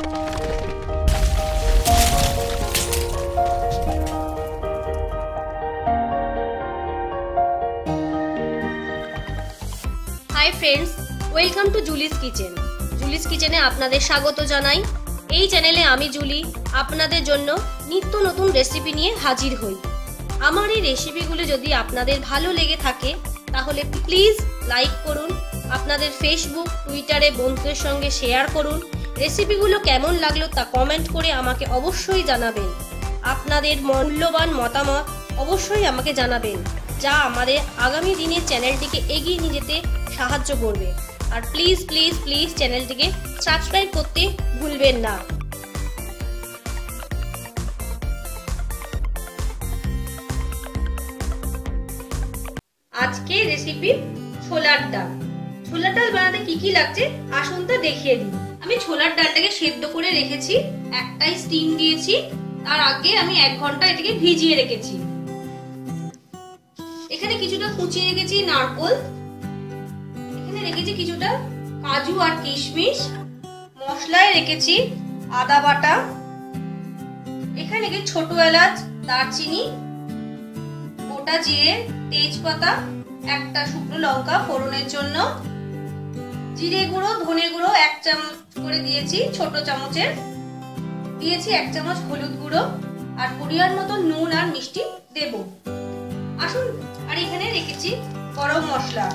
Hi friends welcome to Julie's kitchen Julie's কিচেনে আপনাদের স্বাগত জানাই। এই চ্যানেলে আমি জুলি আপনাদের জন্য নিত্য নতুন রেসিপি নিয়ে হাজির হই। আমার এই রেসিপিগুলো যদি আপনাদের ভালো লেগে থাকে, তাহলে প্লিজ লাইক করুন আপনাদের ফেসবুক টুইটারে বন্ধুদের সঙ্গে শেয়ার করুন। রেসিপিগুলো কেমন লাগল তা কমেন্ট করে আমাকে অবশ্যই জানাবেন। আপনাদের মূল্যবান মতামত অবশ্যই আমাকে জানাবেন, যা আমাদের আগামী দিনে চ্যানেলটিকে এগিয়ে নিয়ে যেতে সাহায্য করবে। আর প্লিজ প্লিজ প্লিজ চ্যানেলটিকে সাবস্ক্রাইব করতে ভুলবেন না। আজকে রেসিপি ছোলার ডাল ছোলার ডাল বানাতে কি কি লাগছে, আসুন তা দেখিয়ে দিই। আমি ছোলার ডালটাকে সেদ্ধ করে রেখেছি, একটাই স্টিম দিয়েছি, তার আগে আমি এক ঘণ্টা এটাকে ভিজিয়ে রেখেছি। এখানে কিছুটা কুচিয়ে রেখেছি নারকোল, এখানে রেখেছি কিছুটা কাজু আর কিশমিশ, মশলায় রেখেছি আদা বাটা, এখানে রেখেছি ছোট এলাচ, দারচিনি, গোটা জিরে, তেজপাতা, একটা শুকনো লঙ্কা ফোড়নের জন্য জিরে গুঁড়ো, ধনে গুঁড়ো এক চামচ করে দিয়েছি, ছোট চামচের। দিয়েছি এক চামচ হলুদ গুঁড়ো আর পরিমাণ মতো নুন আর মিষ্টি দেব। আসুন, আর এখানে রেখেছি গরম মশলা।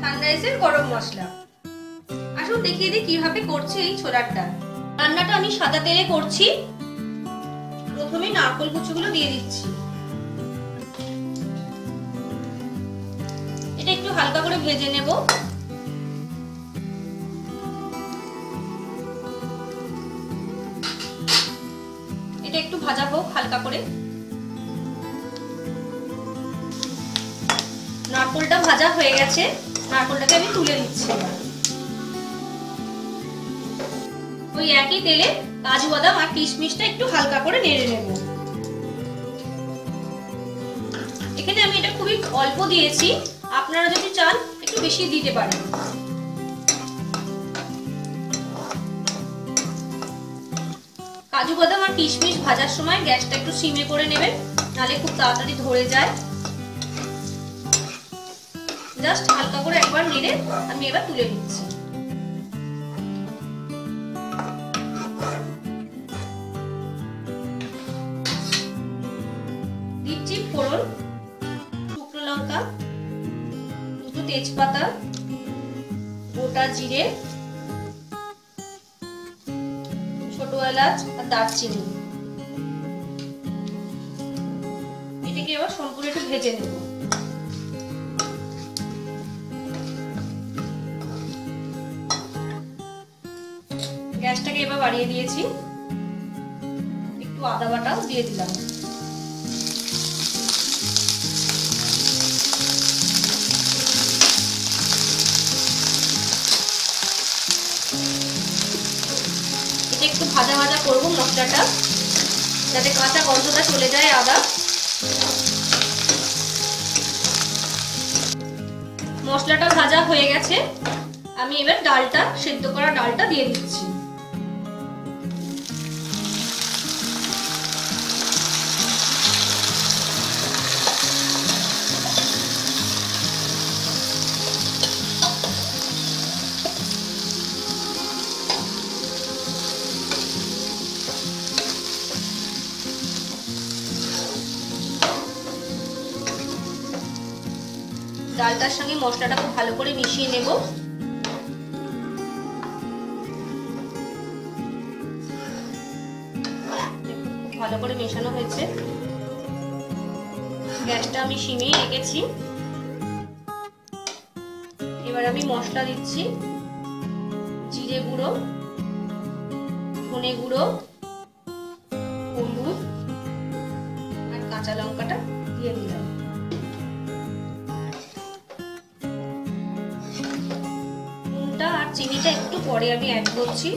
সানরাইজের গরম মশলা। আসুন, দেখিয়ে দিই কীভাবে করছি এই ছোলার ডাল রান্নাটা আমি সাদা তেলে করছি। প্রথমে নারকল কুচুগুলো দিয়ে দিচ্ছি। এটা একটু হালকা করে ভেজে নেব। ভাজা হোক হালকা করে। নারকলটা ভাজা হয়ে গেছে। নারকলটাকে আমি তুলে দিচ্ছি ওই একই তেলে কাজু বাদাম আর কিশমিশটা একটু হালকা করে নেড়ে নেব। এখানে আমি এটা খুবই অল্প দিয়েছি। আপনারা যদি চান, একটু বেশি দিতে পারেন। কাজু বাদাম আর কিশমিশ ভাজার সময় গ্যাসটা একটু সিমে করে নেবেন নালে খুব তাড়াতাড়ি ধরে যায়। জাস্ট হালকা করে একবার নেড়ে আমি এবার তুলে নিচ্ছি। দিচ্ছি ফোড়ন, শুকনো লঙ্কা, দুটো তেজপাতা, গোটা জিরে, ছোট এলাচ দারচিনি। এটাকে এবার সম্পূর্ণ একটু ভেজে নেব। গ্যাসটাকে এবার বাড়িয়ে দিয়েছি। একটু আদা বাটাও দিয়ে দিলাম। ভাজা ভাজা করব মশলাটা, যাতে কাঁচা গন্ধটা চলে যায় আদা। মশলাটা ভাজা হয়ে গেছে। আমি এবার ডালটা, সেদ্ধ করা ডালটা দিয়ে দিচ্ছি। ডালটার সঙ্গে মশলাটা খুব ভালো করে মিশিয়ে নেব। ভালো করে মেশানো হয়েছে। গ্যাসটা আমি সিমেই রেখেছি। এবার আমি মশলা দিচ্ছি। জিরে গুঁড়ো, ধনে গুঁড়ো, হলুদ, আর কাঁচা লঙ্কাটা দিয়ে দিলাম। চিনিটা একটু পরে আমি অ্যাড করছি।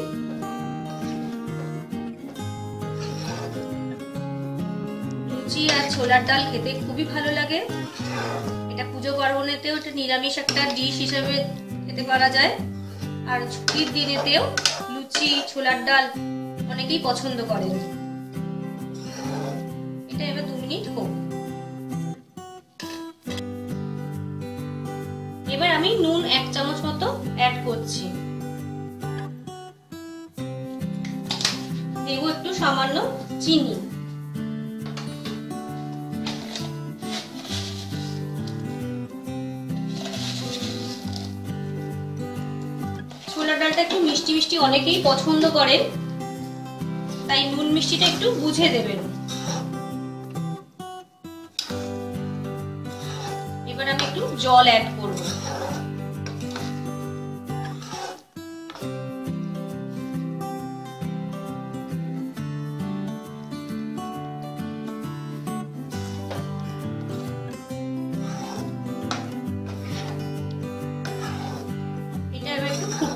লুচি আর ছোলার ডাল খেতে খুবই ভালো লাগে। এটা পুজো পার্বণেতেও এটা নিরামিষ একটা ডিশ হিসেবে খেতে পারা যায়। আর ছুটির দিনেতেও লুচি, ছোলার ডাল অনেকেই পছন্দ করেন। এটা এবার দু মিনিট হোক। আমি নুন এক চামচ মতো অ্যাড করছি। দেব একটু সামান্য চিনি। ছোলার ডালটা একটু মিষ্টি মিষ্টি অনেকেই পছন্দ করেন, তাই নুন মিষ্টিটা একটু বুঝে দেবেন। এবার আমি একটু জল অ্যাড করব।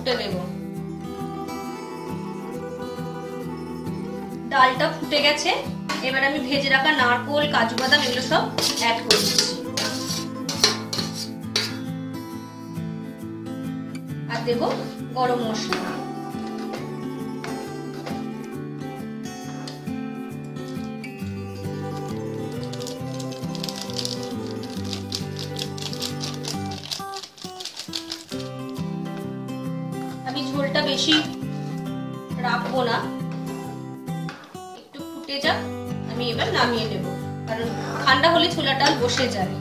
একটু নেব। ডালটা ফুটে গেছে। এবার আমি ভেজে রাখা নারকোল, কাজু বাদাম, এগুলো সব অ্যাড করে আর দেবো গরম মশলা। বেশি রাখব না। একটু ফুটে যাক, আমি এবার নামিয়ে নেব। কারণ ঠান্ডা হলে ছোলা ডাল বসে যায়।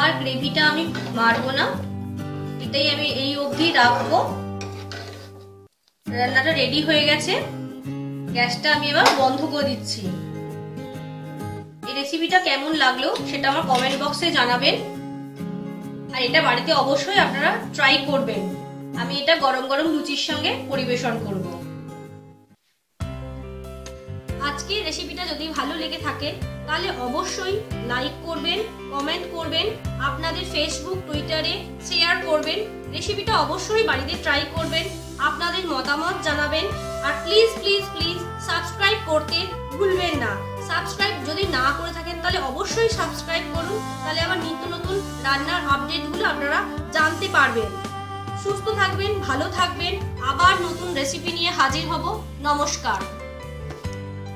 আর গ্রেভিটা আমি মারবো না। এটাই আমি এই অবধি রাখব। রান্নাটা রেডি হয়ে গেছে। গ্যাসটা আমি এবার বন্ধ করে দিচ্ছি। এই রেসিপিটা কেমন লাগল সেটা আমার কমেন্ট বক্সে জানাবেন। আর এটা বাড়িতে অবশ্যই আপনারা ট্রাই করবেন। আমি এটা গরম গরম লুচির সঙ্গে পরিবেশন করব। আজকের রেসিপিটা যদি ভালো লেগে থাকে, তাহলে অবশ্যই লাইক করবেন কমেন্ট করবেন, আপনাদের ফেসবুক টুইটারে শেয়ার করবেন। রেসিপিটা অবশ্যই বাড়িতে ট্রাই করবেন। আপনাদের মতামত জানাবেন আর প্লিজ প্লিজ প্লিজ সাবস্ক্রাইব করতে ভুলবেন না। সাবস্ক্রাইব যদি না করে থাকেন, তাহলে অবশ্যই সাবস্ক্রাইব করুন। তাহলে আমার নিত্য নতুন রান্নার আপডেটগুলো আপনারা জানতে পারবেন। সুস্থ থাকবেন, ভালো থাকবেন। আবার নতুন রেসিপি নিয়ে হাজির হব। নমস্কার।